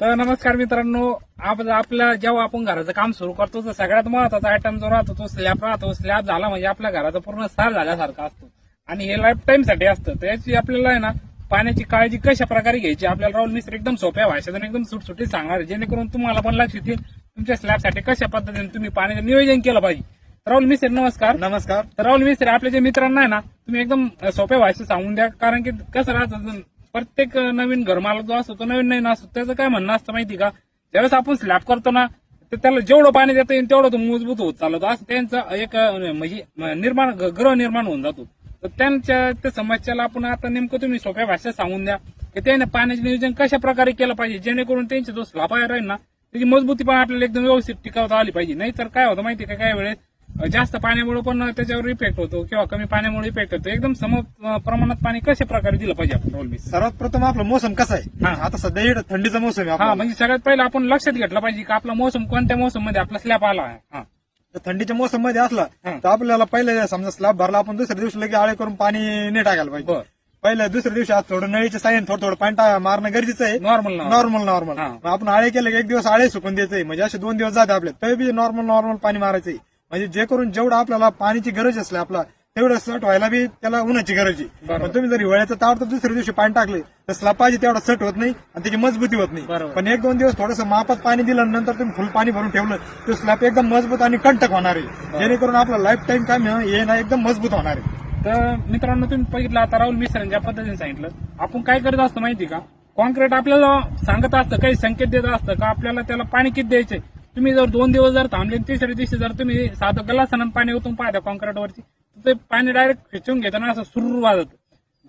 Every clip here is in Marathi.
तर नमस्कार मित्रांनो आप- आपल्या जेव्हा आपण घराचं काम सुरू करतो तर सगळ्यात महत्त्वाचा आयटम जो राहतो तो स्लॅब राहतो. स्लॅब झाला म्हणजे आपल्या घराचा पूर्ण सार झाल्यासारखा असतो. आणि हे लाईफ टाईमसाठी असतं. तर याची आपल्याला आहे ना पाण्याची काळजी कशा प्रकारे घ्यायची? आपल्याला राहुल मिस्त्री एकदम सोप्या भाषेतून एकदम सुटसुटीत सांगणार आहे. जेणेकरून तुम्हाला पण लक्ष येईल तुमच्या स्लॅबसाठी कशा पद्धतीने तुम्ही पाण्याचं नियोजन केलं पाहिजे. राहुल मिस्त्री नमस्कार. नमस्कार. तर राहुल मिस्त्री आपल्या जे मित्रांना आहे ना तुम्ही एकदम सोप्या भाषेत सांगून द्या. कारण की कसं राहतं प्रत्येक नवीन घरमालक जो असतो तो नवीन नवीन असतो. त्याचं काय म्हणणं असतं माहिती का? ज्यावेळेस आपण स्लॅब करतो ना तर त्याला जेवढं पाणी देता येईल तेवढं तो मजबूत होत चालतो. असं त्यांचा एक म्हणजे निर्माण ग्रह निर्माण होऊन जातो. तर त्यांच्या त्या समस्याला आपण आता नेमकं तुम्ही सोप्या भाषेत सांगून द्या की त्याने पाण्याचे नियोजन कशा प्रकारे केलं पाहिजे जेणेकरून त्यांचा जो स्लॅब आहे राहील ना त्याची मजबूती पण आपल्याला एकदम व्यवस्थित टिकवता आली पाहिजे. नाही तर काय होतं माहिती का? काय वेळेस जास्त पाण्यामुळे पण त्याच्यावर इफेक्ट होतो किंवा कमी पाण्यामुळे इफेक्ट होतो. एकदम सम प्रमाणात पाणी कशा प्रकारे दिलं पाहिजे आपण मिस सर्वात प्रथम आपला मोसम कसा आहे. आता सध्या इकडे थंडीचा मोसम आहे हा म्हणजे सगळ्यात पहिलं आपण लक्षात घेतलं पाहिजे की आपला मोसम कोणत्या मोसममध्ये आपला स्लॅब आला आहे. तर थंडीच्या मोसममध्ये असला. तर आपल्याला पहिले समजा स्लॅब भरला आपण दुसऱ्या दिवशी लगे आळे करून पाणी नाही टाकायला पाहिजे. पहिल्या दुसऱ्या दिवशी आज थोडं नळीच्या साईन थोडं थोडं पाणी मारणं गरजेचं आहे. नॉर्मल नॉर्मल नॉर्मल आपण आळे केले की एक दिवस आळे सुकून द्यायचंय. म्हणजे असे दोन दिवस जाते आपले. तरी बी नॉर्मल नॉर्मल पाणी मारायचंय. म्हणजे जे करून जेवढं आपल्याला पाण्याची गरज असली आपला तेवढं सट व्हायला बी त्याला उन्हाची गरज आहे. पण तुम्ही जर हिवाळ्याचं तावडतं दुसऱ्या दिवशी पाणी टाकले तर स्लॅब पाहिजे तेवढा सट होत नाही आणि त्याची मजबूती होत नाही. पण एक दोन दिवस थोडंसं मापात पाणी दिलं नंतर तुम्ही फुल पाणी भरून ठेवलं तर स्लॅब एकदम मजबूत आणि कंटक होणार आहे. जेणेकरून आपला लाईफ टाईम काम हे ना एकदम मजबूत होणार आहे. तर मित्रांनो तुम्ही बघितलं आता राहुल मिश्रण ज्या पद्धतीने सांगितलं आपण काय करत असतो माहिती का? कॉन्क्रीट आपल्याला सांगत असतं काही संकेत देत असतं का आपल्याला त्याला पाणी किती द्यायचंय? तुम्ही जर दोन दिवस जर थांबले तिसऱ्या दिवशी जर तुम्ही साधं गलासानं पाणी ओतून पाहता कॉन्क्रीटवरती तर ते पाणी डायरेक्ट खेचून घेताना असं सुरू वाजत.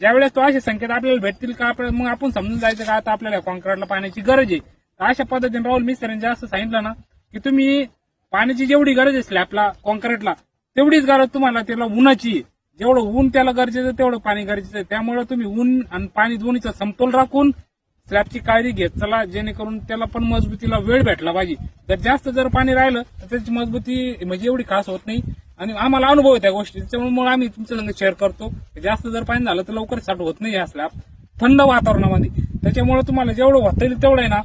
ज्यावेळेस तो असे संकेत आपल्याला भेटतील का आपल्याला मग आपण समजून जायचं का आता आपल्याला कॉन्क्रीटला पाण्याची गरज आहे. अशा पद्धतीने राहुल मिस्त्रीने असं सांगितलं ना की तुम्ही पाण्याची जेवढी गरज आहे स्लॅबला कॉन्क्रीटला तेवढीच गरज तुम्हाला त्याला उन्हाची जेवढं ऊन त्याला गरजेचं आहे, तेवढं पाणी गरजेचं आहे. त्यामुळे तुम्ही ऊन आणि पाणी दोन्हीचा समतोल राखून स्लॅबची काळजी घेत चला जेणेकरून त्याला पण मजबूतीला वेळ भेटला पाहिजे. जर जास्त जर पाणी राहिलं तर त्याची मजबूती म्हणजे एवढी खास होत नाही. आणि आम्हाला अनुभव आहे त्या गोष्टी त्याच्यामुळे मग आम्ही तुमच्या संग शेअर करतो. जास्त जर पाणी झालं तर लवकर साठ होत नाही हा स्लॅब थंड वातावरणामध्ये. त्याच्यामुळे तुम्हाला जेवढं होता येईल तेवढं आहे ना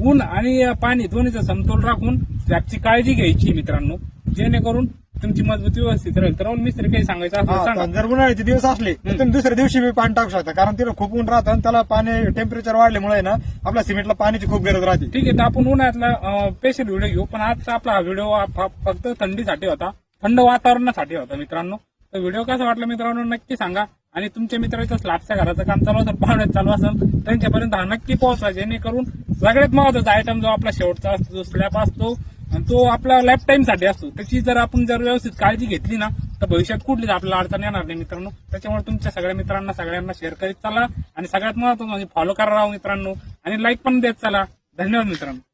ऊन आणि पाणी दोन्हीचा समतोल राखून स्लॅबची काळजी घ्यायची मित्रांनो. जेणेकरून तुमची मजबूती व्यवस्थित राहील. तर मिस्त्री काही सांगायचं हा, सांगा. जर उन्हाळ्याचे दिवस असले तर तुम्ही दुसऱ्या दिवशी बी पाणी टाकू शकता. कारण तिला खूप ऊन राहतं आणि त्याला पाणी टेम्परेचर वाढल्यामुळे ना आपल्या सिमेंटला पाण्याची खूप गरज राहते. ठीक आहे तर आपण उन्हाळ्यातला स्पेशल व्हिडिओ घेऊ. पण आजचा आपला हा व्हिडिओ फक्त थंडीसाठी होता. थंड वातावरणासाठी होता मित्रांनो. तर व्हिडिओ कसा वाटला मित्रांनो नक्की सांगा. आणि तुमच्या मित्राच्या स्लॅबच्या घराचं काम चालू असेल पाहुण्यात चालू असेल त्यांच्यापर्यंत हा नक्की पोहोचवा. जेणेकरून सगळ्यात महत्त्वाचा आयटम जो आपला शेवटचा असतो जो स्लॅब असतो आणि तो आपला लाईफ टाईमसाठी असतो. त्याची जर आपण जर व्यवस्थित काळजी घेतली ना तर भविष्यात कुठलीच आपल्याला अडचण येणार नाही मित्रांनो. त्याच्यामुळे तुमच्या सगळ्या मित्रांना सगळ्यांना शेअर करीत चला. आणि सगळ्यात महत्वाचं म्हणजे फॉलो करा मित्रांनो. आणि लाईक पण देत चला. धन्यवाद मित्रांनो.